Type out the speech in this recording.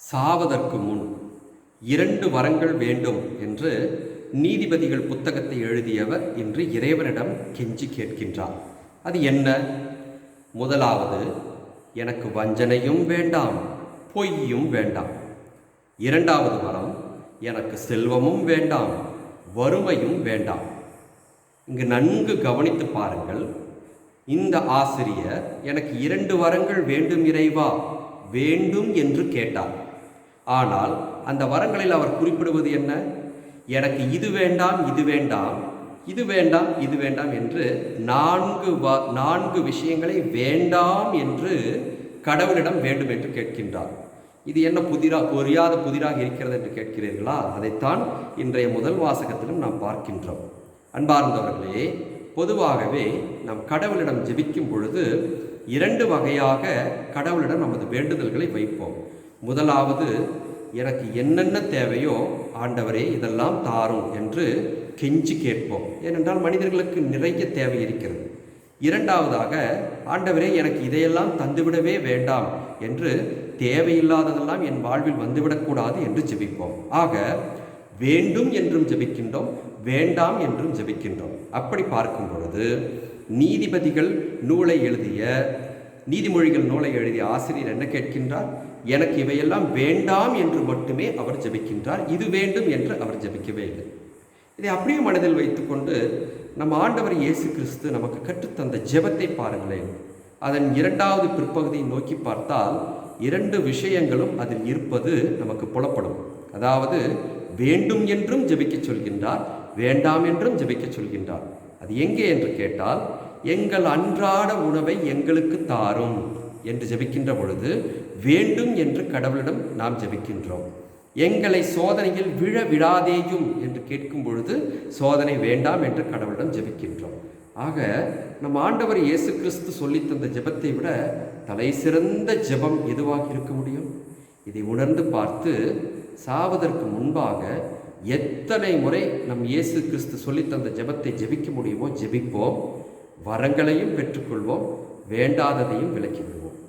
சாவதற்கு முன் இரண்டு வரங்கள் வேண்டும் என்று நீதிபதிகள் புத்தகத்தை எழுதியவர் இன்று இறைவனிடம் கெஞ்சி கேட்கின்றார். அது என்ன? முதலாவது எனக்கு வஞ்சனையும் வேண்டாம் பொய்யும் வேண்டாம். இரண்டாவது வரம் எனக்கு செல்வமும் வேண்டாம் வறுமையும் வேண்டாம். இங்கு நன்கு கவனித்து பாருங்கள் இந்த ஆசிரியர் எனக்கு இரண்டு வரங்கள் வேண்டும் இறைவா வேண்டும் என்று கேட்டார். ஆனால் அந்த வரங்களில் அவர் குறிப்பிடுவது என்ன? எனக்கு இது வேண்டாம் இது வேண்டாம் இது வேண்டாம் இது வேண்டாம் என்று நான்கு வ நான்கு விஷயங்களை வேண்டாம் என்று கடவுளிடம் வேண்டும் என்று கேட்கின்றார். இது என்ன புதிரா பொரியாத புதிராக இருக்கிறது என்று கேட்கிறீர்களா? அதைத்தான் இன்றைய முதல் வாசகத்திலும் நாம் பார்க்கின்றோம். அன்பார்ந்தவர்களே பொதுவாகவே நாம் கடவுளிடம் ஜெபிக்கும் பொழுது இரண்டு வகையாக கடவுளிடம் நமது வேண்டுதல்களை வைப்போம். முதலாவது எனக்கு என்னென்ன தேவையோ ஆண்டவரே இதெல்லாம் தாரும் என்று கெஞ்சி கேட்போம். ஏனென்றால் மனிதர்களுக்கு நிறைய தேவை இருக்கிறது. இரண்டாவதாக ஆண்டவரே எனக்கு இதையெல்லாம் தந்துவிடவே வேண்டாம் என்று தேவையில்லாததெல்லாம் என் வாழ்வில் வந்துவிடக்கூடாது என்று ஜெபிப்போம். ஆக வேண்டும் என்றும் ஜெபிக்கின்றோம் வேண்டாம் என்றும் ஜெபிக்கின்றோம். அப்படி பார்க்கும் பொழுது நீதிபதிகள் நூலை எழுதிய நீதிமொழிகள் நூலை எழுதிய ஆசிரியர் என்ன கேட்கின்றார்? எனக்கு இவையெல்லாம் வேண்டாம் என்று மட்டுமே அவர் ஜெபிக்கின்றார். இது வேண்டும் என்று அவர் ஜெபிக்கவே இல்லை. இதை அப்படியே மனதில் வைத்துக்கொண்டு நம் ஆண்டவர் இயேசு கிறிஸ்து நமக்கு கற்றுத்தந்த ஜெபத்தை பாருங்களேன். அதன் இரண்டாவது பிற்பகுதியை நோக்கி பார்த்தால் இரண்டு விஷயங்களும் அதில் இருப்பது நமக்கு புலப்படும். அதாவது வேண்டும் என்றும் ஜெபிக்கச் சொல்கின்றார் வேண்டாம் என்றும் ஜெபிக்கச் சொல்கின்றார். அது எங்கே என்று கேட்டால் எங்கள் அன்றாட உணவை எங்களுக்கு தாரும். என்று ஜெபிக்கின்ற பொழுது வேண்டும் என்று கடவுளிடம் நாம் ஜெபிக்கின்றோம். எங்களை சோதனையில் விழ விடாதேயும் என்று கேட்கும் பொழுது சோதனை வேண்டாம் என்று கடவுளிடம் ஜெபிக்கின்றோம். ஆக நம் ஆண்டவர் இயேசு கிறிஸ்து சொல்லித்தந்த ஜெபத்தை விட தலை சிறந்த ஜெபம் எதுவாக இருக்க முடியும்? இதை உணர்ந்து பார்த்து சாவதற்கு முன்பாக எத்தனை முறை நம் இயேசு கிறிஸ்து சொல்லித்தந்த ஜெபத்தை ஜெபிக்க முடியுமோ ஜெபிப்போம். வரங்களையும் பெற்றுக்கொள்வோம். வேண்டாததையும் விளக்கி விடுவோம்.